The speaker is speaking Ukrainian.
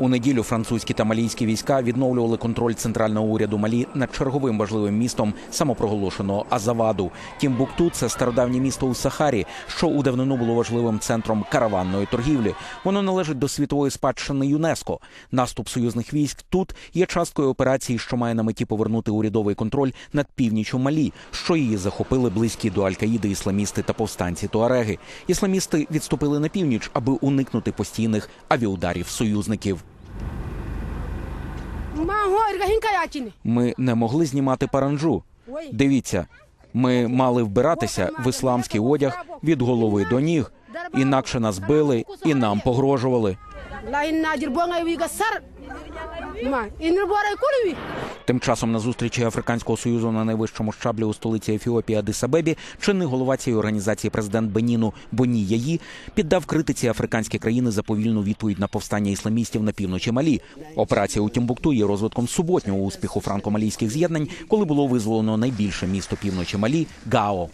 У неділю французькі та малійські війська відновлювали контроль центрального уряду Малі над черговим важливим містом самопроголошеного Азаваду. Тімбукту це стародавнє місто у Сахарі, що у давнину було важливим центром караванної торгівлі. Воно належить до світової спадщини ЮНЕСКО. Наступ союзних військ тут є часткою операції, що має на меті повернути урядовий контроль над північю Малі, що її захопили близькі до Аль-Каїди ісламісти та повстанці Туареги. Ісламісти відступили на північ, аби уникнути постійних авіаударів союзників. Ми не могли знімати паранджу. Дивіться, ми мали вбиратися в ісламський одяг від голови до ніг. Інакше нас били і нам погрожували. Тим часом на зустрічі Африканського союзу на найвищому щаблі у столиці Ефіопії Адис-Абебі чинний голова цієї організації президент Беніну Боні Яї піддав критиці африканські країни за повільну відповідь на повстання ісламістів на півночі Малі. Операція у Тімбукту є розвитком суботнього успіху франко-малійських з'єднань, коли було визволено найбільше місто півночі Малі Гао.